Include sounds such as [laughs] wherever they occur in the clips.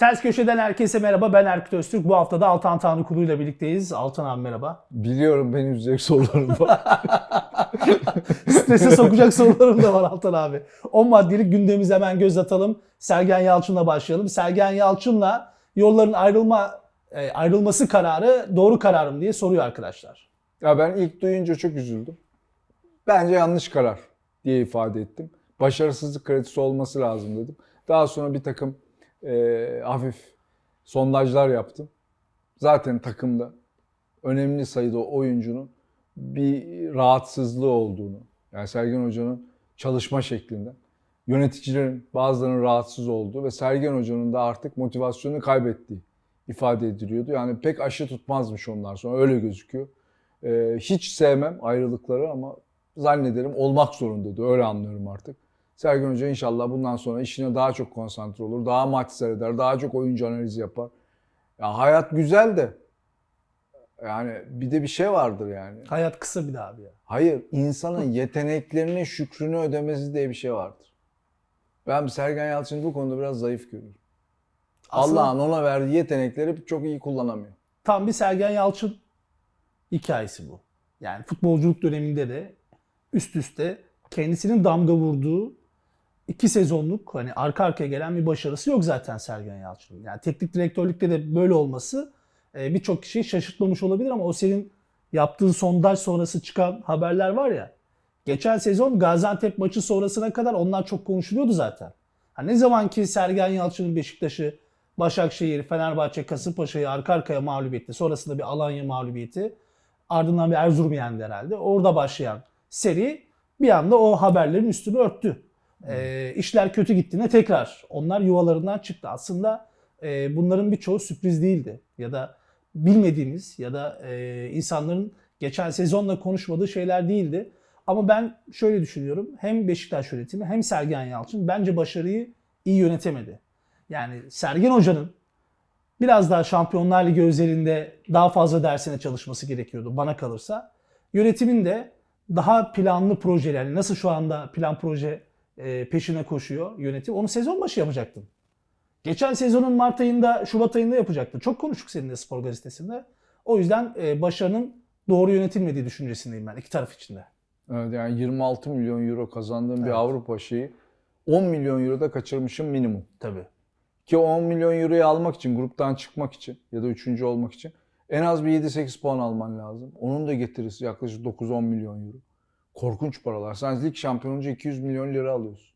Ters Köşe'den herkese merhaba. Ben Erkut Öztürk. Bu hafta da Altan Tanrıkulu ile birlikteyiz. Altan abi merhaba. Biliyorum benim üzecek sorularım var. [laughs] Strese sokacak sorularım da var Altan abi. 10 maddelik gündemimize hemen göz atalım. Sergen Yalçın'la başlayalım. Sergen Yalçın'la yolların ayrılma e, ayrılması kararı doğru karar mı diye soruyor arkadaşlar. ya ben ilk duyunca çok üzüldüm. Bence yanlış karar diye ifade ettim. Başarısızlık kredisi olması lazım dedim. Daha sonra bir takım e, hafif sondajlar yaptım. Zaten takımda önemli sayıda oyuncunun bir rahatsızlığı olduğunu, yani Sergen Hoca'nın çalışma şeklinden, yöneticilerin bazılarının rahatsız olduğu ve Sergen Hoca'nın da artık motivasyonunu kaybettiği ifade ediliyordu. Yani pek aşı tutmazmış onlar sonra öyle gözüküyor. Ee, hiç sevmem ayrılıkları ama zannederim olmak zorundadır. Öyle anlıyorum artık. Sergen Hoca inşallah bundan sonra işine daha çok konsantre olur. Daha maç seyreder. Daha çok oyuncu analizi yapar. Ya hayat güzel de yani bir de bir şey vardır yani. Hayat kısa bir daha abi ya. Hayır, insanın yeteneklerine şükrünü ödemesi diye bir şey vardır. Ben Sergen Yalçın'ı bu konuda biraz zayıf görüyorum. Aslında- Allah'ın ona verdiği yetenekleri çok iyi kullanamıyor. Tam bir Sergen Yalçın hikayesi bu. Yani futbolculuk döneminde de üst üste kendisinin damga vurduğu iki sezonluk hani arka arkaya gelen bir başarısı yok zaten Sergen Yalçın'ın. Yani teknik direktörlükte de böyle olması e, birçok kişiyi şaşırtmamış olabilir ama o senin yaptığın sondaj sonrası çıkan haberler var ya. Geçen sezon Gaziantep maçı sonrasına kadar onlar çok konuşuluyordu zaten. Ha, ne zaman ki Sergen Yalçın'ın Beşiktaş'ı, Başakşehir, Fenerbahçe, Kasımpaşa'yı arka arkaya mağlup etti. Sonrasında bir Alanya mağlubiyeti. Ardından bir Erzurum yendi herhalde. Orada başlayan seri bir anda o haberlerin üstünü örttü. Ee, işler kötü gittiğinde tekrar onlar yuvalarından çıktı. Aslında e, bunların birçoğu sürpriz değildi. Ya da bilmediğimiz ya da e, insanların geçen sezonla konuşmadığı şeyler değildi. Ama ben şöyle düşünüyorum. Hem Beşiktaş yönetimi hem Sergen Yalçın bence başarıyı iyi yönetemedi. Yani Sergen Hoca'nın biraz daha Şampiyonlar Ligi özelinde daha fazla dersine çalışması gerekiyordu bana kalırsa. Yönetimin de daha planlı projeler, nasıl şu anda plan proje e, peşine koşuyor yönetim, onu sezon başı yapacaktın. Geçen sezonun Mart ayında, Şubat ayında yapacaktın. Çok konuştuk seninle Spor Gazetesi'nde. O yüzden e, başarının doğru yönetilmediği düşüncesindeyim ben iki taraf içinde. Evet, yani 26 milyon euro kazandığım bir Evet. Avrupa şeyi 10 milyon euro da kaçırmışım minimum. Tabii. Ki 10 milyon euroyu almak için, gruptan çıkmak için ya da üçüncü olmak için en az bir 7-8 puan alman lazım. Onun da getirisi yaklaşık 9-10 milyon euro. Korkunç paralar. Sen lig şampiyonu olunca 200 milyon lira alıyorsun.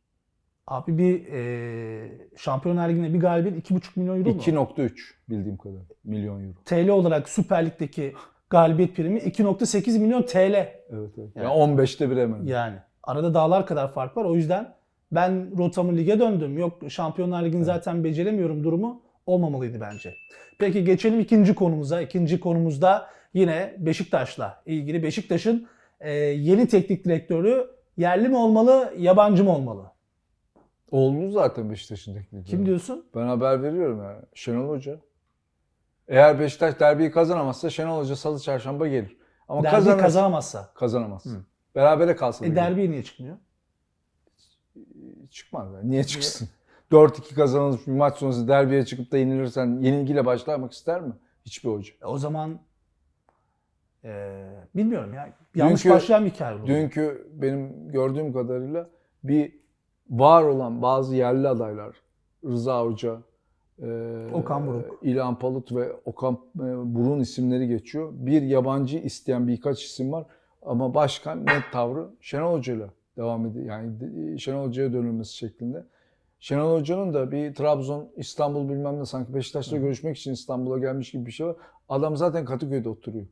Abi bir e, Şampiyonlar Ligi'nde bir galibiyet 2,5 milyon euro mu? 2.3 bildiğim kadar milyon euro. TL olarak Süper Lig'deki galibiyet primi 2.8 milyon TL. Evet evet. Yani- Yani 15'te bir hemen. Yani arada dağlar kadar fark var. O yüzden ben rotamı lige döndüm. Yok Şampiyonlar Ligi'ni zaten beceremiyorum durumu olmamalıydı bence. Peki geçelim ikinci konumuza. İkinci konumuzda yine Beşiktaş'la ilgili. Beşiktaş'ın e, yeni teknik direktörü yerli mi olmalı, yabancı mı olmalı? Oldu zaten Beşiktaş'ın teknik Kim diyorsun? Ben haber veriyorum yani. Şenol Hoca. Eğer Beşiktaş derbiyi kazanamazsa Şenol Hoca salı çarşamba gelir. Ama Derbi kazanır, kazanamazsa. kazanamaz. Hı. Berabere kalsa da E derbiye niye çıkmıyor? çıkmaz. Yani. Niye çıksın? 4-2 kazanılmış bir maç sonrası derbiye çıkıp da yenilirsen yenilgiyle başlamak ister mi? Hiçbir hoca. E, o zaman e, bilmiyorum ya. Yanlış Dünkü- başlayan bir hikaye bu. Dünkü benim gördüğüm kadarıyla bir var olan bazı yerli adaylar Rıza Hoca, e, Okan Buruk. İlhan Palut ve Okan e, Buruk'un isimleri geçiyor. Bir yabancı isteyen birkaç isim var ama başkan net tavrı Şenol Hoca'yla devam ediyor. Yani de- Şenol Hoca'ya dönülmesi şeklinde. Şenol Hoca'nın da bir Trabzon, İstanbul bilmem ne sanki Beşiktaş'la görüşmek için İstanbul'a gelmiş gibi bir şey var. Adam zaten Kadıköy'de oturuyor.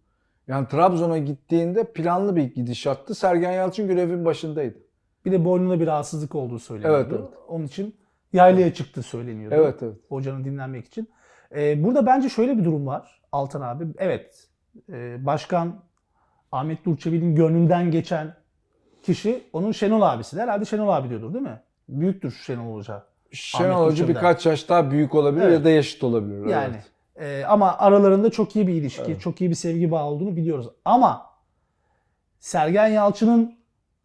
Yani Trabzon'a gittiğinde planlı bir gidişattı. Sergen Yalçın görevin başındaydı. Bir de boynuna bir rahatsızlık olduğu söyleniyordu. Evet, evet. Onun için yaylaya çıktı söyleniyordu. Evet evet. Hocanın dinlenmek için. Ee, burada bence şöyle bir durum var Altan abi. Evet e, başkan Ahmet Durçevi'nin gönlünden geçen kişi onun Şenol abisi. Herhalde Şenol abi diyordur değil mi? Büyüktür Şenol Hoca. Şenol Ahmet Hoca Durçevi'den. birkaç yaş daha büyük olabilir Evet. ya da yaşıt olabilir. Yani Evet. E, ama aralarında çok iyi bir ilişki, Evet. çok iyi bir sevgi bağı olduğunu biliyoruz. Ama Sergen Yalçın'ın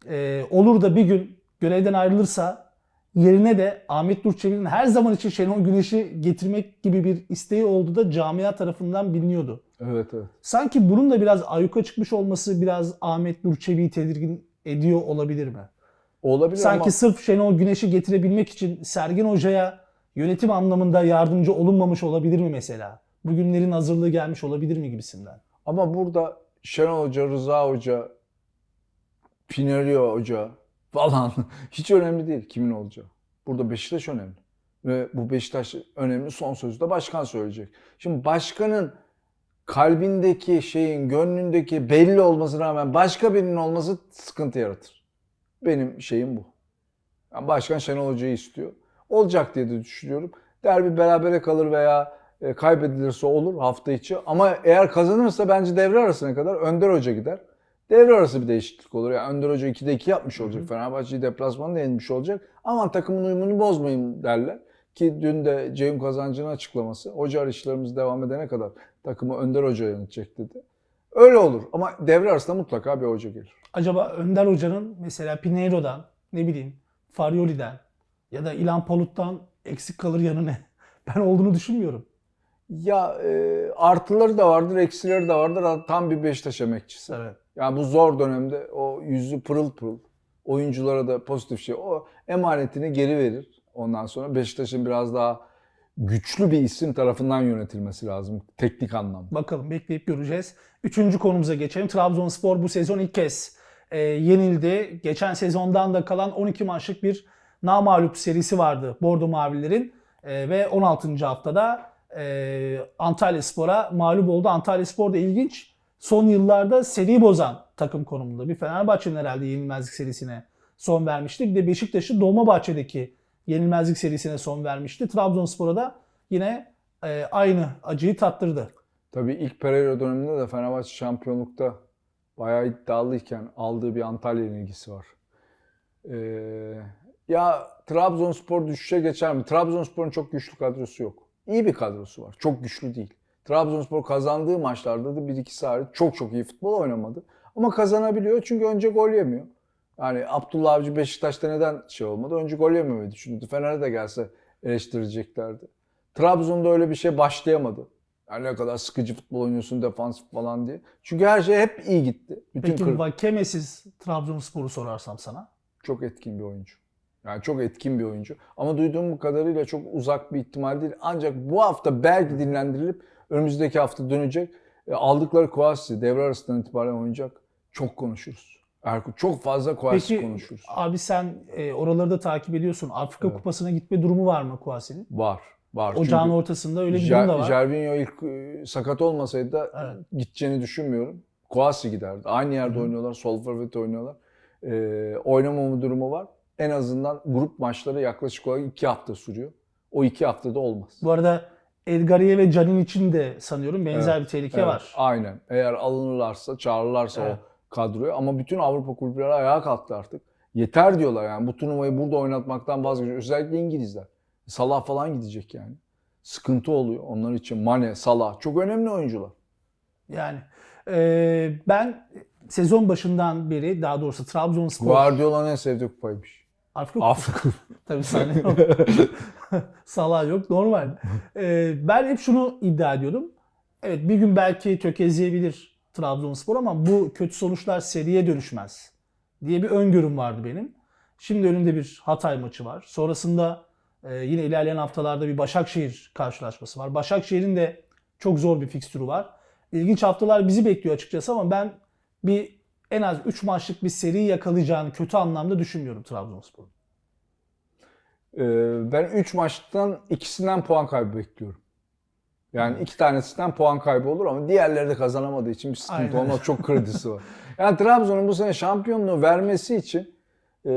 e, olur da bir gün görevden ayrılırsa Yerine de Ahmet Durçevi'nin her zaman için Şenol Güneş'i getirmek gibi bir isteği olduğu da camia tarafından biliniyordu. Evet evet. Sanki bunun da biraz ayyuka çıkmış olması biraz Ahmet Durçevi'yi tedirgin ediyor olabilir mi? Olabilir Sanki ama sırf Şenol Güneş'i getirebilmek için Sergen Hoca'ya yönetim anlamında yardımcı olunmamış olabilir mi mesela? Bugünlerin hazırlığı gelmiş olabilir mi gibisinden? ama burada Şenol Hoca, Rıza Hoca, Pinerio Hoca falan [laughs] hiç önemli değil kimin olacağı. Burada Beşiktaş önemli. Ve bu Beşiktaş önemli son sözü de başkan söyleyecek. Şimdi başkanın kalbindeki şeyin, gönlündeki belli olmasına rağmen başka birinin olması sıkıntı yaratır. Benim şeyim bu. Yani başkan Şenol Hoca'yı istiyor. Olacak diye de düşünüyorum. Derbi berabere kalır veya e, kaybedilirse olur hafta içi. Ama eğer kazanırsa bence devre arasına kadar Önder Hoca gider. Devre arası bir değişiklik olur. Yani Önder Hoca 2'de 2 yapmış olacak. Fenerbahçe'yi deplasmanda yenmiş olacak. Aman takımın uyumunu bozmayın derler. Ki dün de Ceyhun Kazancı'nın açıklaması. Hoca arayışlarımız devam edene kadar takımı Önder Hoca yönetecek dedi. Öyle olur ama devre arasında mutlaka bir hoca gelir. Acaba Önder Hoca'nın mesela Pinheiro'dan, ne bileyim Farioli'den ya da İlhan Palut'tan eksik kalır yanı ne? [laughs] Ben olduğunu düşünmüyorum. Ya e, artıları da vardır, eksileri de vardır. Tam bir Beşiktaş emekçisi. Evet. Yani bu zor dönemde o yüzü pırıl pırıl. Oyunculara da pozitif şey. O emanetini geri verir. Ondan sonra Beşiktaş'ın biraz daha güçlü bir isim tarafından yönetilmesi lazım. Teknik anlamda. Bakalım bekleyip göreceğiz. Üçüncü konumuza geçelim. Trabzonspor bu sezon ilk kez e, yenildi. Geçen sezondan da kalan 12 maçlık bir namağlup serisi vardı Bordo Mavililerin. E, ve 16. haftada e, Antalya Spor'a mağlup oldu. Antalya Spor da ilginç. Son yıllarda seri bozan takım konumunda. Bir Fenerbahçe'nin herhalde yenilmezlik serisine son vermişti. Bir de Beşiktaş'ın Dolmabahçe'deki yenilmezlik serisine son vermişti. Trabzonspor'a da yine e, aynı acıyı tattırdı. Tabii ilk Pereira döneminde de Fenerbahçe şampiyonlukta bayağı iddialıyken aldığı bir Antalya ilgisi var. Ee, ya Trabzonspor düşüşe geçer mi? Trabzonspor'un çok güçlü kadrosu yok. İyi bir kadrosu var. Çok güçlü değil. Trabzonspor kazandığı maçlarda da 1-2 hariç çok çok iyi futbol oynamadı. Ama kazanabiliyor çünkü önce gol yemiyor. Yani Abdullah Avcı Beşiktaş'ta neden şey olmadı? Önce gol yememeyi düşündü. Fener'e de gelse eleştireceklerdi. Trabzon'da öyle bir şey başlayamadı. Yani ne kadar sıkıcı futbol oynuyorsun defansif falan diye. Çünkü her şey hep iyi gitti. Bütün Peki kır- Vakeme'siz Trabzonspor'u sorarsam sana? çok etkin bir oyuncu. Yani çok etkin bir oyuncu. Ama duyduğum kadarıyla çok uzak bir ihtimal değil. Ancak bu hafta belki dinlendirilip önümüzdeki hafta dönecek. E, aldıkları Kouassi devre arasından itibaren oynayacak. Çok konuşuruz. Erkut çok fazla Kouassi Peki konuşuruz. abi sen e, oraları da takip ediyorsun. Afrika Evet. Kupası'na gitme durumu var mı Kouassi'nin? Var. Var. Ocağın Çünkü ortasında öyle bir durum da var. Jervinho ilk e, sakat olmasaydı da Evet. gideceğini düşünmüyorum. Kouassi giderdi. Aynı yerde Hı hı. oynuyorlar. Sol forvet oynuyorlar. Ee, oynamama durumu var. En azından grup maçları yaklaşık olarak iki hafta sürüyor. O iki haftada olmaz. Bu arada Elgariye ve Canin için de sanıyorum benzer Evet, bir tehlike Evet, var. Aynen. Eğer alınırlarsa, çağırırlarsa Evet. o kadroya. Ama bütün Avrupa kulüpleri ayağa kalktı artık. Yeter diyorlar yani. Bu turnuvayı burada oynatmaktan vazgeçiyor. Özellikle İngilizler. Salah falan gidecek yani. Sıkıntı oluyor onlar için. Mane, Salah çok önemli oyuncular. Yani e, ben sezon başından beri daha doğrusu Trabzonspor Guardiola'nın en sevdiği kupaymış. Afrika Afrika. [laughs] Tabii sahne yok. [laughs] Salah yok. Normal. Ee, ben hep şunu iddia ediyordum. Evet bir gün belki tökezleyebilir Trabzonspor ama bu kötü sonuçlar seriye dönüşmez diye bir öngörüm vardı benim. Şimdi önünde bir Hatay maçı var. Sonrasında e, yine ilerleyen haftalarda bir Başakşehir karşılaşması var. Başakşehir'in de çok zor bir fikstürü var. İlginç haftalar bizi bekliyor açıkçası ama ben bir en az 3 maçlık bir seri yakalayacağını kötü anlamda düşünmüyorum Trabzonspor'un. Ee, ben 3 maçtan ikisinden puan kaybı bekliyorum. Yani iki tanesinden puan kaybı olur ama diğerleri de kazanamadığı için bir sıkıntı Aynen. olmaz. Çok kredisi var. [laughs] Yani Trabzon'un bu sene şampiyonluğu vermesi için e,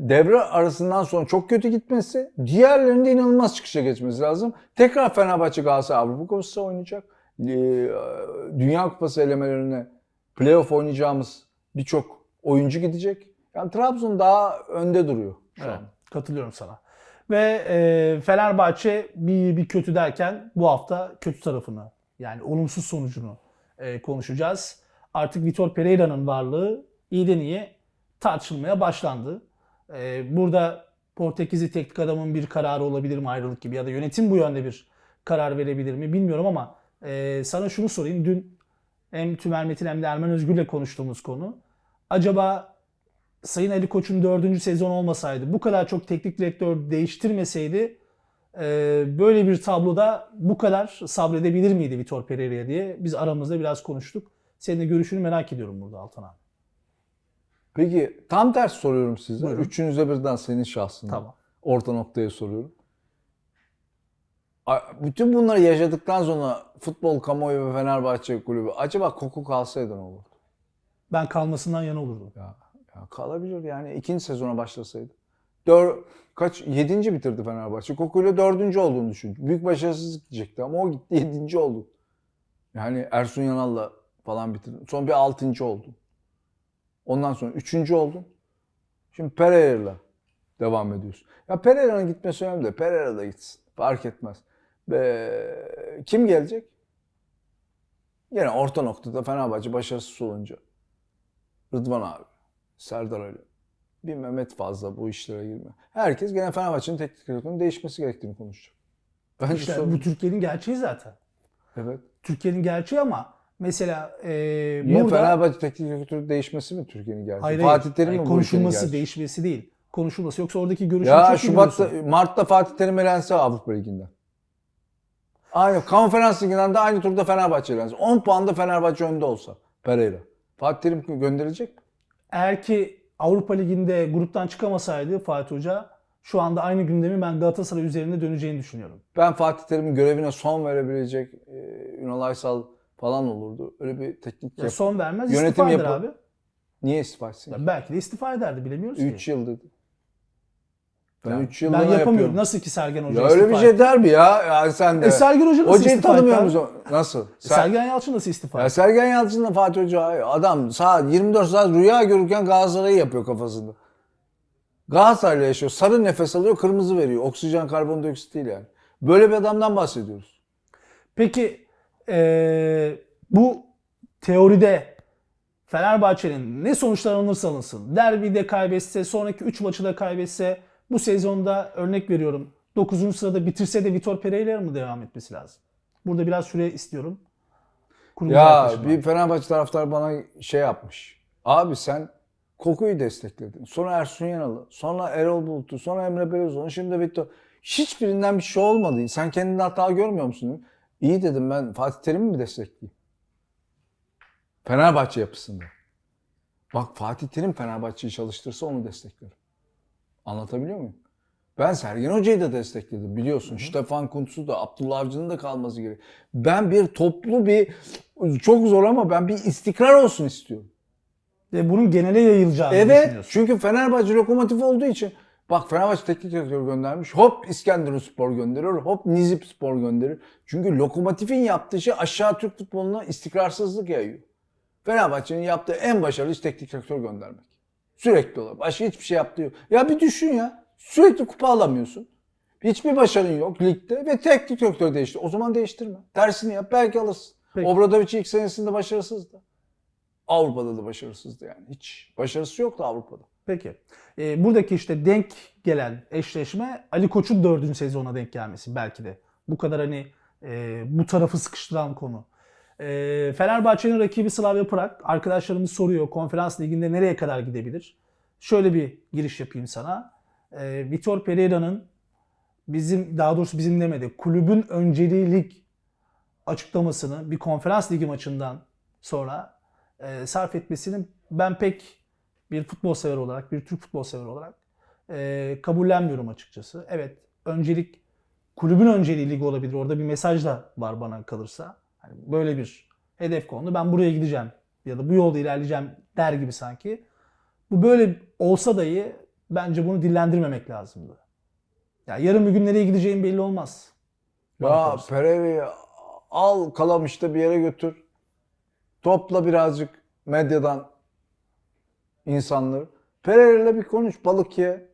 devre arasından sonra çok kötü gitmesi, diğerlerinin de inanılmaz çıkışa geçmesi lazım. Tekrar Fenerbahçe Galatasaray Avrupa Kupası oynayacak. E, Dünya Kupası elemelerine playoff oynayacağımız birçok oyuncu gidecek. Yani Trabzon daha önde duruyor şu Evet, an. katılıyorum sana. Ve e, Fenerbahçe bir, bir kötü derken bu hafta kötü tarafını yani olumsuz sonucunu e, konuşacağız. Artık Vitor Pereira'nın varlığı iyiden iyiye tartışılmaya başlandı. E, burada Portekizli teknik adamın bir kararı olabilir mi ayrılık gibi ya da yönetim bu yönde bir karar verebilir mi bilmiyorum ama e, sana şunu sorayım. Dün hem Tümer Metin hem de Ermen Özgür'le konuştuğumuz konu. Acaba Sayın Ali Koç'un dördüncü sezon olmasaydı, bu kadar çok teknik direktör değiştirmeseydi e, böyle bir tabloda bu kadar sabredebilir miydi Vitor Pereira'ya diye biz aramızda biraz konuştuk. Senin de görüşünü merak ediyorum burada Altan abi. Peki tam ters soruyorum size. Buyurun. Üçünüze birden senin şahsında. Tamam. Orta noktaya soruyorum. Bütün bunları yaşadıktan sonra futbol kamuoyu ve Fenerbahçe kulübü acaba koku kalsaydı ne olurdu? Ben kalmasından yana olurdum. Ya, ya kalabilir yani ikinci sezona başlasaydı. Dör, kaç? Yedinci bitirdi Fenerbahçe. Kokuyla dördüncü olduğunu düşün. Büyük başarısızlık diyecekti ama o gitti yedinci oldu. Yani Ersun Yanal'la falan bitirdi. Son bir altıncı oldu. Ondan sonra üçüncü oldun. Şimdi Pereira'yla devam ediyorsun. Ya Pereira'nın gitmesi önemli de Pereira da gitsin. Fark etmez. Be, kim gelecek? Yine orta noktada Fenerbahçe başarısız olunca Rıdvan abi, Serdar Ali, bir Mehmet fazla bu işlere girme. Herkes gene Fenerbahçe'nin teknik direktörünün değişmesi gerektiğini konuşacak. Bence İşte sorun- bu Türkiye'nin gerçeği zaten. Evet. Türkiye'nin gerçeği ama mesela e, Niye burada Fenerbahçe teknik direktörü değişmesi mi Türkiye'nin gerçeği? hayır, Fatih Terim hayır, mi konuşulması, gerçeği? değişmesi değil. Konuşulması. Yoksa oradaki görüşünü Ya Şubat'ta. Mart'ta Fatih Terim elense Avrupa Ligi'nden. Aynı Konferans Ligi'nden de aynı turda Fenerbahçe elense. 10 puanda Fenerbahçe önde olsa Pereira. Fatih Terim gönderilecek mi? Eğer ki Avrupa Ligi'nde gruptan çıkamasaydı Fatih Hoca şu anda aynı gündemi ben Galatasaray üzerinde döneceğini düşünüyorum. Ben Fatih Terim'in görevine son verebilecek e, Ünal Aysal falan olurdu. Öyle bir teknik Ya yap. son vermez Yönetim istifa eder yapı- abi. Niye istifa etsin? Ya belki de istifa ederdi bilemiyoruz 3 ki. yıl dedi. Ben Ya 3 yıl ben yapıyorum. yapamıyorum. Nasıl ki Sergen Hoca Ya öyle bir şey etti? der mi ya? Ya sen de. E Sergen Hoca nasıl Hocayı istifa tanımıyor etti? musun? Nasıl? E, Ser- Sergen Yalçın nasıl istifa ya etti? Sergen Yalçın'la Fatih Hoca adam saat 24 saat rüya görürken Galatasaray'ı yapıyor kafasında. Galatasaray'la yaşıyor. Sarı nefes alıyor, kırmızı veriyor. Oksijen, karbondioksit değil yani. Böyle bir adamdan bahsediyoruz. Peki eee, bu teoride Fenerbahçe'nin ne sonuçlar alınırsa alınsın. Derbide kaybetse, sonraki 3 maçı da kaybetse, bu sezonda örnek veriyorum 9. sırada bitirse de Vitor Pereira mı devam etmesi lazım? Burada biraz süre istiyorum. Kurumcu Ya bir Fenerbahçe taraftarı bana şey yapmış. Abi sen Koku'yu destekledin. Sonra Ersun Yanal'ı, sonra Erol Bulut'u, sonra Emre Belözoğlu, şimdi de Victor. Hiçbirinden bir şey olmadı. Sen kendinde hata görmüyor musun? İyi dedim ben Fatih Terim'i mi destekleyeyim? Fenerbahçe yapısında. Bak Fatih Terim Fenerbahçe'yi çalıştırsa onu desteklerim. Anlatabiliyor muyum? Ben Sergen Hoca'yı da destekledim biliyorsun. Stefan Kuntz'u da Abdullah Avcı'nın da kalması gerek. Ben bir toplu bir çok zor ama ben bir istikrar olsun istiyorum. Ve bunun genele yayılacağını Evet çünkü Fenerbahçe lokomotif olduğu için bak Fenerbahçe teknik direktör göndermiş. Hop İskenderun Spor gönderiyor. Hop Nizip Spor gönderiyor. Çünkü lokomotifin yaptığı şey aşağı Türk futboluna istikrarsızlık yayıyor. Fenerbahçe'nin yaptığı en başarılı iş teknik direktör göndermek. Sürekli olarak. Başka hiçbir şey yaptığı yok. Ya bir düşün ya. Sürekli kupa alamıyorsun. Hiçbir başarın yok ligde ve teknik direktör değişti. O zaman değiştirme. Tersini yap belki alırsın. Peki. Obradovic ilk senesinde başarısızdı. Avrupa'da da başarısızdı yani. Hiç başarısı yoktu Avrupa'da. Peki. Ee, buradaki işte denk gelen eşleşme Ali Koç'un dördüncü sezona denk gelmesi belki de. Bu kadar hani e, bu tarafı sıkıştıran konu. E, Fenerbahçe'nin rakibi Slavia Prag. Arkadaşlarımız soruyor konferans liginde nereye kadar gidebilir? Şöyle bir giriş yapayım sana. E, Vitor Pereira'nın bizim daha doğrusu bizim demedi kulübün önceliği lig açıklamasını bir konferans ligi maçından sonra e, sarf etmesinin ben pek bir futbol sever olarak, bir Türk futbol sever olarak e, kabullenmiyorum açıkçası. Evet, öncelik kulübün önceliği lig olabilir. Orada bir mesaj da var bana kalırsa. Hani böyle bir hedef kondu. Ben buraya gideceğim ya da bu yolda ilerleyeceğim der gibi sanki. Bu böyle olsa dahi bence bunu dillendirmemek lazımdı. Ya yarın bir gün nereye gideceğim belli olmaz. Ya. Pereira'yı al Kalamış'ta bir yere götür. Topla birazcık medyadan insanları. Pereira'yla bir konuş balık ye.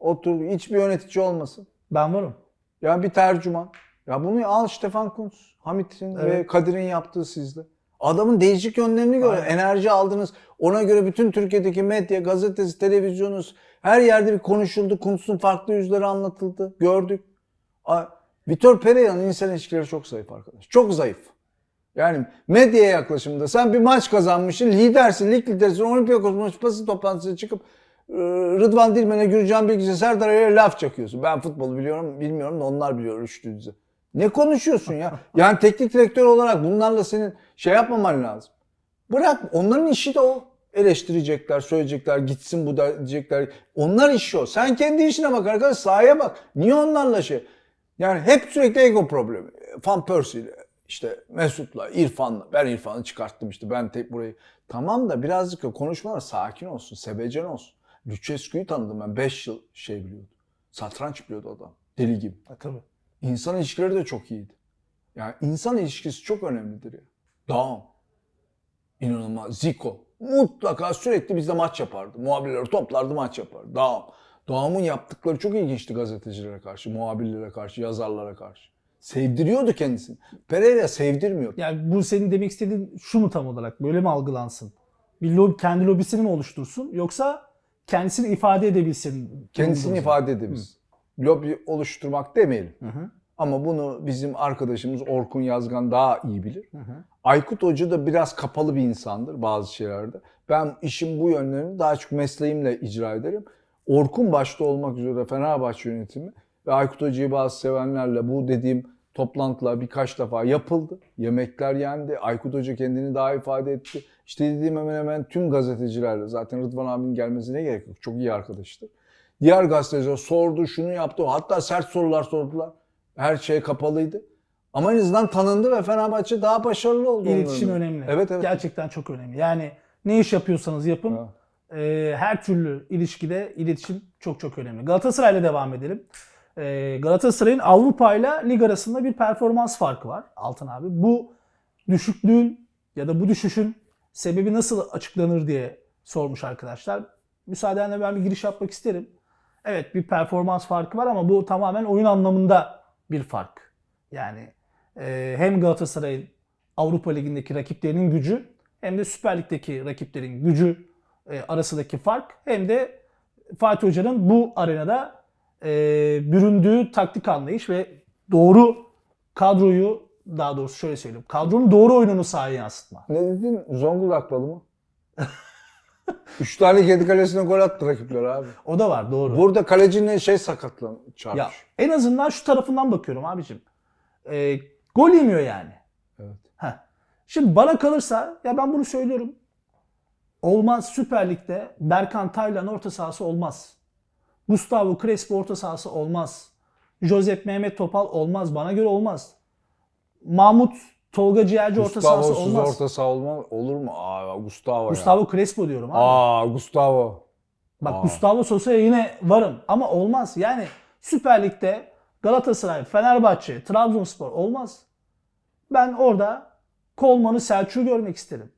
Otur hiçbir yönetici olmasın. Ben varım. Ya bir tercüman. Ya bunu al Stefan Kuntz, Hamit'in ve Evet. Kadir'in yaptığı sizde. Adamın değişik yönlerini Aynen. enerji aldınız. Ona göre bütün Türkiye'deki medya, gazetesi, televizyonunuz Her yerde bir konuşuldu. Konusunun farklı yüzleri anlatıldı. Gördük. Vitor Pereira'nın insan ilişkileri çok zayıf arkadaş. Çok zayıf. Yani medyaya yaklaşımda sen bir maç kazanmışsın, lidersin, lig liderisin, Olympiakos maç basın toplantısına çıkıp e, Rıdvan Dilmen'e, Gürcan Bilgiç'e, Serdar Ayar'a laf çakıyorsun. Ben futbolu biliyorum, bilmiyorum da onlar biliyor üçlüyüzü. Ne konuşuyorsun ya? Yani teknik direktör olarak bunlarla senin şey yapmaman lazım. Bırak onların işi de o. Eleştirecekler, söyleyecekler, gitsin bu da diyecekler. Onlar işi o. Sen kendi işine bak arkadaş, sahaya bak. Niye onlarla şey? Yani hep sürekli ego problemi. Van Persie'yle, işte Mesut'la, İrfan'la. Ben İrfan'ı çıkarttım işte ben tek burayı. Tamam da birazcık da konuşmalar sakin olsun, sebecen olsun. Lucescu'yu tanıdım ben 5 yıl şey biliyordu. Satranç biliyordu adam. Deli gibi. Ha, tabii. İnsan ilişkileri de çok iyiydi. Yani insan ilişkisi çok önemlidir ya. Dağım. İnanılmaz. Zico. Mutlaka sürekli bizde maç yapardı. Muhabirleri toplardı maç yapardı. Dağım. Dağım'ın yaptıkları çok ilginçti gazetecilere karşı, muhabirlere karşı, yazarlara karşı. Sevdiriyordu kendisini. Pereira sevdirmiyor. Yani bu senin demek istediğin şu mu tam olarak? Böyle mi algılansın? Bir lobi, kendi lobisini mi oluştursun? Yoksa kendisini ifade edebilsin? Kendisini ifade edebiliriz. Lobi oluşturmak demeyelim. Hı hı. Ama bunu bizim arkadaşımız Orkun Yazgan daha iyi bilir. Hı hı. Aykut Hoca da biraz kapalı bir insandır bazı şeylerde. Ben işin bu yönlerini daha çok mesleğimle icra ederim. Orkun başta olmak üzere Fenerbahçe yönetimi ve Aykut Hoca'yı bazı sevenlerle bu dediğim toplantılar birkaç defa yapıldı. Yemekler yendi. Aykut Hoca kendini daha ifade etti. İşte dediğim hemen hemen tüm gazetecilerle zaten Rıdvan abinin gelmesine gerek yok. Çok iyi arkadaştı. Diğer gazeteciler sordu, şunu yaptı. Hatta sert sorular sordular. Her şey kapalıydı. Ama en azından tanındı ve Fenerbahçe daha başarılı oldu. İletişim onların. önemli. Evet evet. Gerçekten çok önemli. Yani ne iş yapıyorsanız yapın. E, her türlü ilişkide iletişim çok çok önemli. Galatasaray'la devam edelim. E, Galatasaray'ın Avrupa ile lig arasında bir performans farkı var Altın abi. Bu düşüklüğün ya da bu düşüşün sebebi nasıl açıklanır diye sormuş arkadaşlar. Müsaadenle ben bir giriş yapmak isterim. Evet bir performans farkı var ama bu tamamen oyun anlamında bir fark. Yani e, hem Galatasaray'ın Avrupa Ligi'ndeki rakiplerinin gücü hem de Süper Lig'deki rakiplerin gücü e, arasındaki fark hem de Fatih Hoca'nın bu arenada e, büründüğü taktik anlayış ve doğru kadroyu daha doğrusu şöyle söyleyeyim. Kadronun doğru oyununu sahaya yansıtma. Ne dedin? Zonguldak balı mı? [laughs] Üç tane kedi kalesine gol attı rakipler abi. O da var doğru. Burada kalecinin şey sakatlan çarpmış. Ya en azından şu tarafından bakıyorum abicim. E, gol yemiyor yani. Evet. Heh. Şimdi bana kalırsa ya ben bunu söylüyorum. Olmaz Süper Lig'de Berkan Taylan orta sahası olmaz. Gustavo Crespo orta sahası olmaz. Josep Mehmet Topal olmaz. Bana göre olmaz. Mahmut Tolga Ciğerci orta sahası Gustavo'suz olmaz. orta saha olma, olur mu? Aa Gustavo, ya. Gustavo Crespo diyorum abi. Aa Gustavo. Bak Aa. Gustavo Sosa'ya yine varım ama olmaz. Yani Süper Lig'de Galatasaray, Fenerbahçe, Trabzonspor olmaz. Ben orada Kolman'ı Selçuk'u görmek isterim.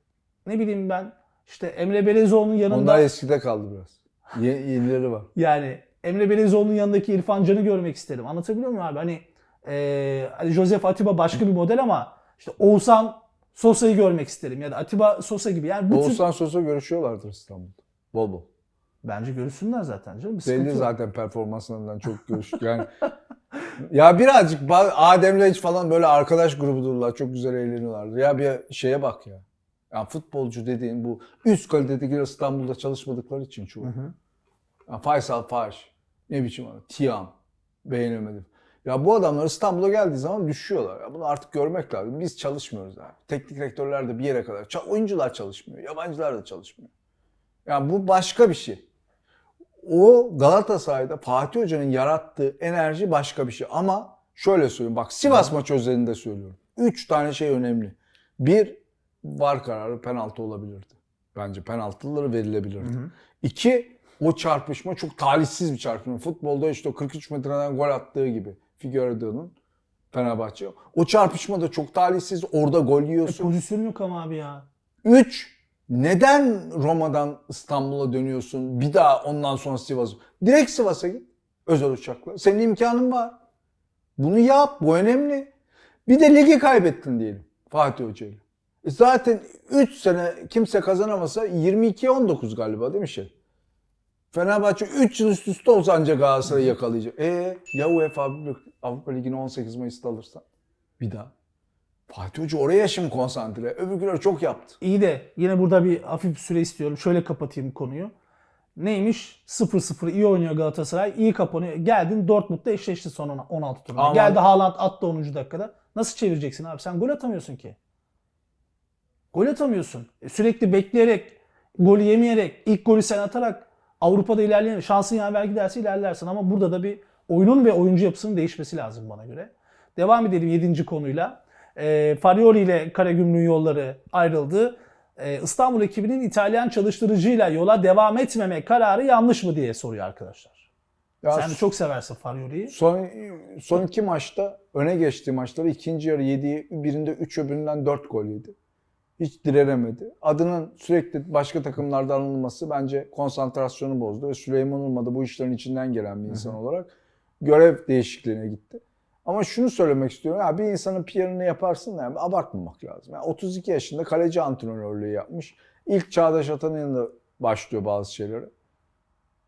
Ne bileyim ben işte Emre Belezoğlu'nun yanında Onlar eskide kaldı biraz. Ye, yenileri var. yani Emre Belezoğlu'nun yanındaki İrfan Can'ı görmek isterim. Anlatabiliyor muyum abi? Hani hani Josef Atiba başka bir model ama işte Oğuzhan Sosa'yı görmek isterim ya da Atiba Sosa gibi. Yani bu tür... Oğuzhan Sosa görüşüyorlardır İstanbul'da. Bol bol. Bence görürsünler zaten canım. Bir Belli zaten performanslarından çok görüş. [laughs] Yani ya birazcık Adem'le hiç falan böyle arkadaş grubudurlar. Çok güzel eğleniyorlardı. Ya bir şeye bak ya. Ya futbolcu dediğin bu üst kalitedeki İstanbul'da çalışmadıkları için çoğu. Hı hı. Ya Faysal Faş, ne biçim adam, Tiam, beğenemedim. Ya bu adamlar İstanbul'a geldiği zaman düşüyorlar. Ya bunu artık görmek lazım. Biz çalışmıyoruz abi. Teknik direktörler de bir yere kadar. Ça- oyuncular çalışmıyor, yabancılar da çalışmıyor. Yani bu başka bir şey. O Galatasaray'da Fatih Hoca'nın yarattığı enerji başka bir şey. Ama şöyle söyleyeyim bak Sivas maçı özelinde söylüyorum. Üç tane şey önemli. Bir, var kararı penaltı olabilirdi. Bence penaltıları verilebilirdi. İki, o çarpışma çok talihsiz bir çarpışma. Futbolda işte o 43 metreden gol attığı gibi Figueiredo'nun Fenerbahçe. O çarpışma da çok talihsiz. Orada gol E, yiyorsun. pozisyon yok ama abi ya. 3. Neden Roma'dan İstanbul'a dönüyorsun? Bir daha ondan sonra Sivas'a. Direkt Sivas'a git. Özel uçakla. Senin imkanın var. Bunu yap. Bu önemli. Bir de ligi kaybettin diyelim. Fatih Hoca ile. E zaten 3 sene kimse kazanamasa 22-19 galiba değil mi şey? Fenerbahçe 3 yıl üst üste olsa ancak Galatasaray'ı yakalayacak. E ya UEFA Avrupa, Ligi'ni 18 Mayıs'ta alırsan bir daha. Fatih Hoca oraya şimdi konsantre. Öbürküler çok yaptı. İyi de yine burada bir hafif bir süre istiyorum. Şöyle kapatayım konuyu. Neymiş? 0-0 iyi oynuyor Galatasaray. iyi kapanıyor. Geldin Dortmund'da eşleşti son 16 turunda. Aman. Geldi Haaland attı 10. dakikada. Nasıl çevireceksin abi? Sen gol atamıyorsun ki. Gol atamıyorsun. E, Sürekli bekleyerek, golü yemeyerek, ilk golü sen atarak Avrupa'da ilerleyen şansın yaver giderse ilerlersin. Ama burada da bir oyunun ve oyuncu yapısının değişmesi lazım bana göre. Devam edelim 7. konuyla. E, Farioli ile Karagümrük'ün yolları ayrıldı. E, İstanbul ekibinin İtalyan çalıştırıcıyla yola devam etmeme kararı yanlış mı diye soruyor arkadaşlar. Ya Sen de çok seversin Farioli'yi. Son, son iki maçta öne geçtiği maçları ikinci yarı yediği birinde 3 öbüründen 4 gol yedi. Hiç direnemedi. Adının sürekli başka takımlarda anılması bence konsantrasyonu bozdu. Ve Süleyman Urma bu işlerin içinden gelen bir insan olarak görev değişikliğine gitti. Ama şunu söylemek istiyorum. Ya bir insanın PR'ını yaparsın da yani abartmamak lazım. Yani 32 yaşında kaleci antrenörlüğü yapmış. İlk Çağdaş Atan'ın yanında başlıyor bazı şeyleri.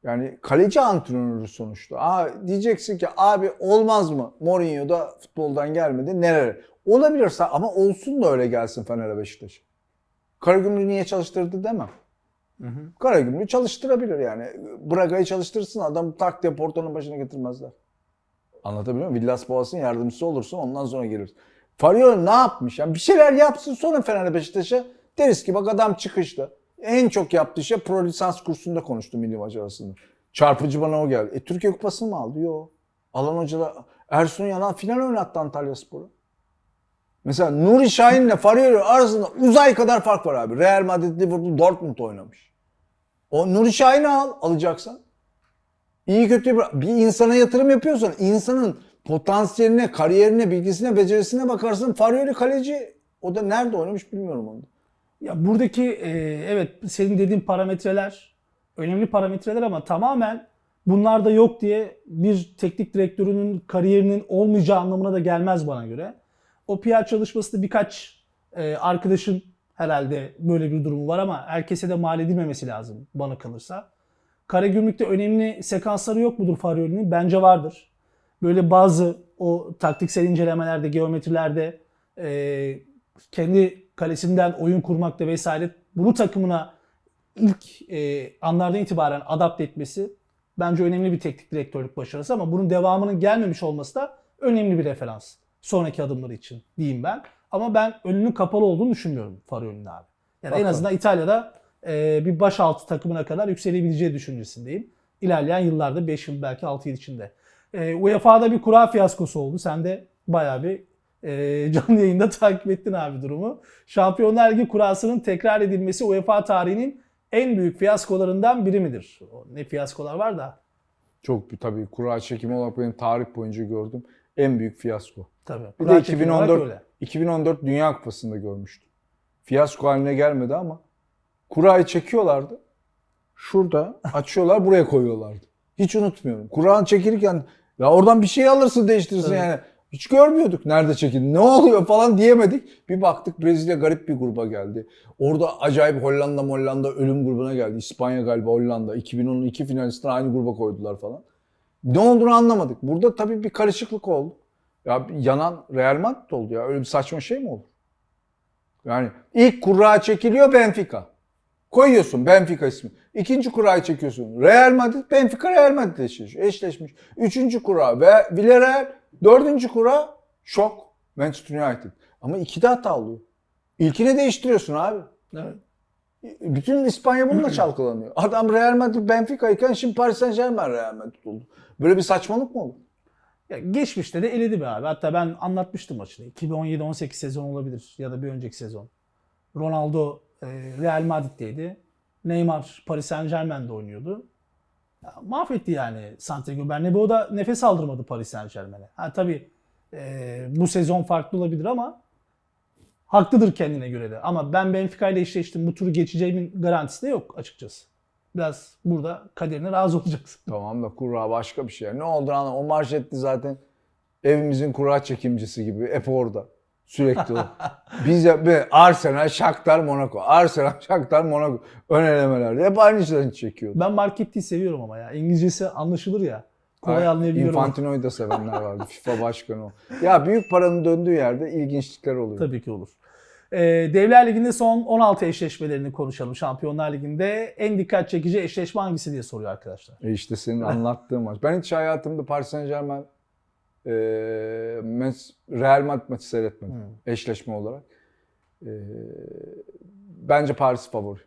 Yani kaleci antrenörü sonuçta. Aa, diyeceksin ki abi olmaz mı? Mourinho da futboldan gelmedi. Nereye? Olabilirse ama olsun da öyle gelsin Fener'e Beşiktaş'a. Karagümrük'ü niye çalıştırdı demem. Karagümrük'ü çalıştırabilir yani. Braga'yı çalıştırırsın adam tak diye Porto'nun başına getirmezler. Anlatabiliyor muyum? Villas Boas'ın yardımcısı olursun ondan sonra gelir. Farioli ne yapmış? Yani bir şeyler yapsın sonra Fener'e Beşiktaş'a deriz ki bak adam çıkışta. En çok yaptığı şey pro lisans kursunda konuştu milli maç arasında. Çarpıcı bana o geldi. E Türkiye Kupası'nı mı aldı? Yok. Alan Hoca da Ersun Yanal final oynattı Antalya Spor'u. Mesela Nuri Şahin'le Farioli arasında uzay kadar fark var abi. Real Madrid, Liverpool, Dortmund oynamış. O Nuri Şahin'i al, alacaksan. İyi kötü bir, bir insana yatırım yapıyorsan insanın potansiyeline, kariyerine, bilgisine, becerisine bakarsın. Farioli kaleci. O da nerede oynamış bilmiyorum onu. Ya buradaki e, evet senin dediğin parametreler önemli parametreler ama tamamen bunlar da yok diye bir teknik direktörünün kariyerinin olmayacağı anlamına da gelmez bana göre. O PR çalışması da birkaç e, arkadaşın herhalde böyle bir durumu var ama herkese de mal edilmemesi lazım bana kalırsa. Karagümrük'te önemli sekansları yok mudur Farioli'nin? Bence vardır. Böyle bazı o taktiksel incelemelerde, geometrilerde e, kendi kalesinden oyun kurmakta vesaire bunu takımına ilk e, anlardan itibaren adapte etmesi bence önemli bir teknik direktörlük başarısı ama bunun devamının gelmemiş olması da önemli bir referans. Sonraki adımları için diyeyim ben. Ama ben önünün kapalı olduğunu düşünmüyorum Farioli'nin abi. Yani en azından İtalya'da e, bir başaltı takımına kadar yükselebileceği düşüncesindeyim. İlerleyen yıllarda 5 yıl belki 6 yıl içinde. E, UEFA'da bir kura fiyaskosu oldu. Sen de bayağı bir e, [laughs] canlı yayında takip ettin abi durumu. Şampiyonlar Ligi kurasının tekrar edilmesi UEFA tarihinin en büyük fiyaskolarından biri midir? Ne fiyaskolar var da Çok tabii kura çekimi olarak benim tarih boyunca gördüm. En büyük fiyasko. tabii. Bir de çekimi olarak 2014 öyle. 2014 Dünya Kupası'nda görmüştüm. Fiyasko haline gelmedi ama kurayı çekiyorlardı. Şurada [laughs] açıyorlar buraya koyuyorlardı. Hiç unutmuyorum. Kur'an çekilirken ya oradan bir şey alırsın değiştirirsin Tabii. yani. Hiç görmüyorduk nerede çekildi. Ne oluyor falan diyemedik. Bir baktık Brezilya garip bir gruba geldi. Orada acayip Hollanda Hollanda ölüm grubuna geldi. İspanya galiba Hollanda. 2010'un iki finalistini aynı gruba koydular falan. Ne olduğunu anlamadık. Burada tabii bir karışıklık oldu. Ya yanan Real Madrid oldu ya. Öyle bir saçma şey mi olur? Yani ilk kura çekiliyor Benfica. Koyuyorsun Benfica ismi. İkinci kurayı çekiyorsun. Real Madrid, Benfica Real Madrid eşleşmiş. eşleşmiş. Üçüncü kura ve Villarreal. Dördüncü kura şok. Manchester United. Ama iki de hata oluyor. İlkini değiştiriyorsun abi. Evet. Bütün İspanya bununla [clears throat] çalkalanıyor. Adam Real Madrid, Benfica iken şimdi Paris Saint Germain Real Madrid oldu. Böyle bir saçmalık mı olur? Ya geçmişte de eledi be abi. Hatta ben anlatmıştım maçını. 2017-18 sezon olabilir ya da bir önceki sezon. Ronaldo e, Real Madrid'deydi. Neymar Paris Saint Germain'de oynuyordu. Ya, mahvetti yani Santiago Bernabéu da nefes aldırmadı Paris Saint Germain'e. Ha tabii e, bu sezon farklı olabilir ama haklıdır kendine göre de. Ama ben Benfica ile eşleştim. Bu turu geçeceğimin garantisi de yok açıkçası. Biraz burada kaderine razı [laughs] olacaksın. Tamam da kura başka bir şey. Ne oldu anlamadım. O Marşetli zaten evimizin kura çekimcisi gibi. Hep orada. Sürekli o. [laughs] Biz ya- bir Arsenal, Shakhtar, Monaco. Arsenal, Shakhtar, Monaco. Ön elemelerde. Hep aynı şeyden çekiyor. Ben Marketti'yi seviyorum ama ya. İngilizcesi anlaşılır ya. Kolay Ay, anlayabiliyorum. Infantino'yu da sevenler vardı. [laughs] FIFA başkanı o. Ya büyük paranın döndüğü yerde ilginçlikler oluyor. Tabii ki olur. Ee, Devler Ligi'nde son 16 eşleşmelerini konuşalım. Şampiyonlar Ligi'nde en dikkat çekici eşleşme hangisi diye soruyor arkadaşlar. E işte senin anlattığın maç. Ben hiç hayatımda Paris Saint Germain e, Real Madrid maçı seyretmedim. Hmm. Eşleşme olarak. E, bence Paris favori.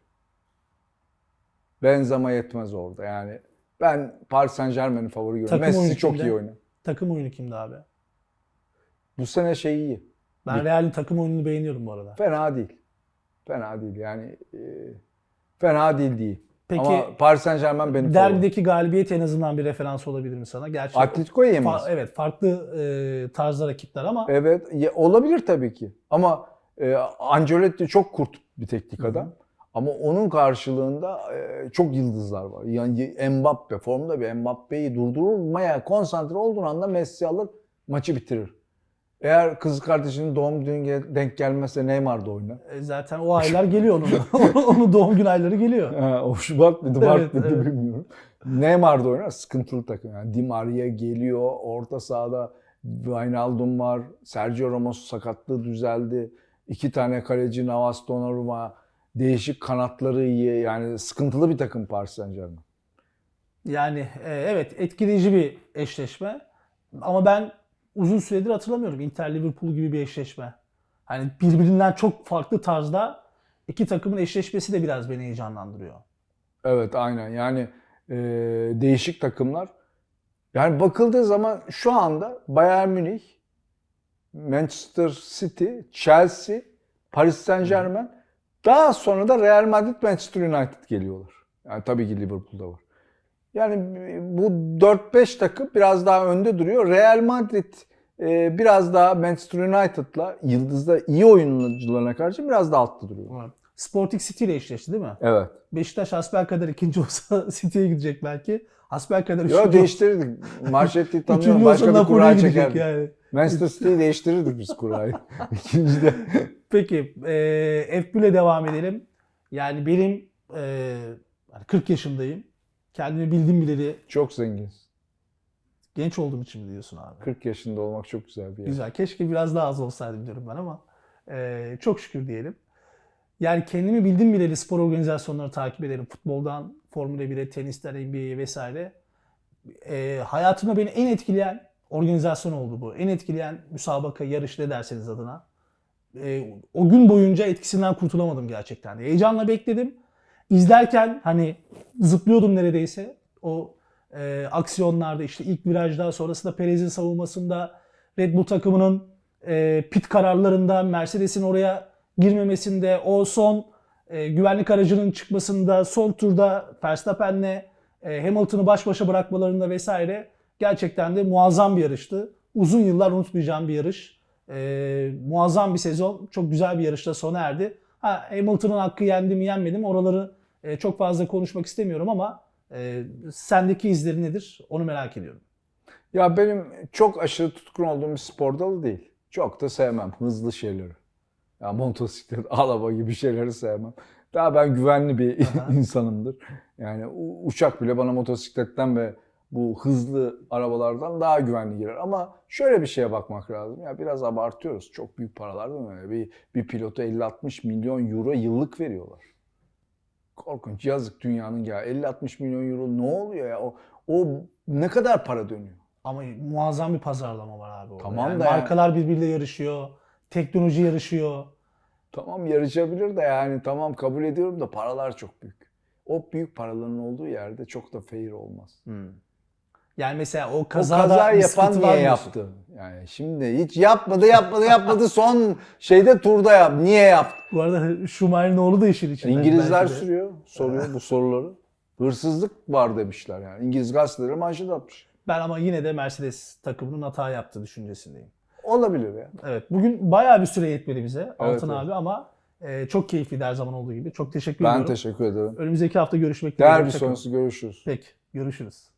Benzema yetmez orada. Yani ben Paris Saint Germain'i favori görüyorum. Takım Messi çok kimde? iyi oynuyor. Takım oyunu kimdi abi? Bu sene şey iyi. Ben Real'in takım oyununu beğeniyorum bu arada. Fena değil. Fena değil yani. e, fena değil değil. Peki Ama Paris Saint Germain benim favorim. derbideki galibiyet en azından bir referans olabilir mi sana? Gerçi Atletico'ya yemeyiz. fa- evet farklı e, tarzda rakipler ama Evet ya, olabilir tabii ki. Ama e, Ancelotti çok kurt bir teknik adam. Ama onun karşılığında e, çok yıldızlar var. Yani Mbappe, formda bir Mbappe'yi durdurmaya konsantre olduğun anda Messi alır, maçı bitirir. Eğer kız kardeşinin doğum günü denk gelmezse Neymar da oynar. e, zaten o aylar geliyor onun. [laughs] onun doğum gün ayları geliyor. Ha, o Şubat mıydı, Mart Evet, mıydı evet. bilmiyorum. Neymar da oynar, sıkıntılı takım. Yani Di Maria geliyor, orta sahada Wijnaldum var, Sergio Ramos sakatlığı düzeldi. İki tane kaleci Navas Donnarumma, değişik kanatları iyi. Yani sıkıntılı bir takım Paris Saint Germain. Yani e, evet etkileyici bir eşleşme. Ama ben uzun süredir hatırlamıyorum Inter Liverpool gibi bir eşleşme. Hani birbirinden çok farklı tarzda iki takımın eşleşmesi de biraz beni heyecanlandırıyor. Evet aynen yani e, değişik takımlar. Yani bakıldığı zaman şu anda Bayern Münih, Manchester City, Chelsea, Paris Saint Germain daha sonra da Real Madrid, Manchester United geliyorlar. Yani tabii ki Liverpool'da var. Yani bu 4-5 takım biraz daha önde duruyor. Real Madrid e, biraz daha Manchester United'la yıldızda iyi oyuncularına karşı biraz daha altta duruyor. Sporting City ile eşleşti değil mi? Evet. Beşiktaş hasbelkader ikinci olsa [laughs] City'ye gidecek belki. Hasbelkader [laughs] üçüncü, değiştirirdik. Marşetti'yi tanıyorum. Başka bir kura çekerdik. yani. Manchester City'yi değiştirirdik biz kurayı. [laughs] İkincide. Peki e, F1 ile devam edelim. Yani benim e, yani 40 yaşındayım. Kendimi bildim bileli Çok zenginiz. genç olduğum için mi diyorsun abi? 40 yaşında olmak çok güzel bir yer. Güzel. Keşke biraz daha az olsaydım diyorum ben ama e, çok şükür diyelim. Yani kendimi bildim bileli spor organizasyonları takip ederim. Futboldan Formula 1'e, tenisten, NBA'ye vesaire. E, hayatımda beni en etkileyen organizasyon oldu bu. En etkileyen müsabaka, yarış ne derseniz adına. E, o gün boyunca etkisinden kurtulamadım gerçekten. Heyecanla bekledim. İzlerken hani zıplıyordum neredeyse. O e, aksiyonlarda işte ilk virajda sonrasında Perez'in savunmasında Red Bull takımının e, pit kararlarında Mercedes'in oraya girmemesinde o son e, güvenlik aracının çıkmasında son turda Verstappen'le e, Hamilton'ı baş başa bırakmalarında vesaire gerçekten de muazzam bir yarıştı. Uzun yıllar unutmayacağım bir yarış. E, muazzam bir sezon. Çok güzel bir yarışla sona erdi. Ha, Hamilton'ın hakkı yendi mi yenmedi mi oraları e, çok fazla konuşmak istemiyorum ama e, sendeki izleri nedir onu merak ediyorum. Ya benim çok aşırı tutkun olduğum bir spor dalı değil. Çok da sevmem hızlı şeyleri. Ya motosiklet, [laughs] araba gibi şeyleri sevmem. Daha ben güvenli bir [laughs] insanımdır. Yani uçak bile bana motosikletten ve bu hızlı arabalardan daha güvenli girer. Ama şöyle bir şeye bakmak lazım. Ya biraz abartıyoruz. Çok büyük paralar değil mi? Bir, bir pilota 50-60 milyon euro yıllık veriyorlar. Korkunç. Yazık dünyanın ya. 50-60 milyon euro ne oluyor ya? O, o ne kadar para dönüyor? Ama muazzam bir pazarlama var abi. orada. Tamam Yani da yani- markalar birbiriyle yarışıyor. Teknoloji yarışıyor. Tamam yarışabilir de yani tamam kabul ediyorum da paralar çok büyük. O büyük paraların olduğu yerde çok da fair olmaz. Yani mesela o O kazada kaza bir yapan var niye yaptı? Yani şimdi hiç yapmadı yapmadı yapmadı son şeyde turda yap. Niye yaptı? Bu arada Schumacher'in oğlu da işin içinde. İngilizler sürüyor, soruyor bu soruları. Hırsızlık var demişler yani. İngiliz gazeteleri manşet atmış. Ben ama yine de Mercedes takımının hata yaptığı düşüncesindeyim. Olabilir ya. Evet bugün bayağı bir süre yetmedi bize Altın evet. abi ama e, çok keyifli her zaman olduğu gibi. Çok teşekkür Ben ediyorum. teşekkür ederim. Önümüzdeki hafta görüşmek dileğiyle. Hoşça kalın. sonrası görüşürüz. Peki görüşürüz.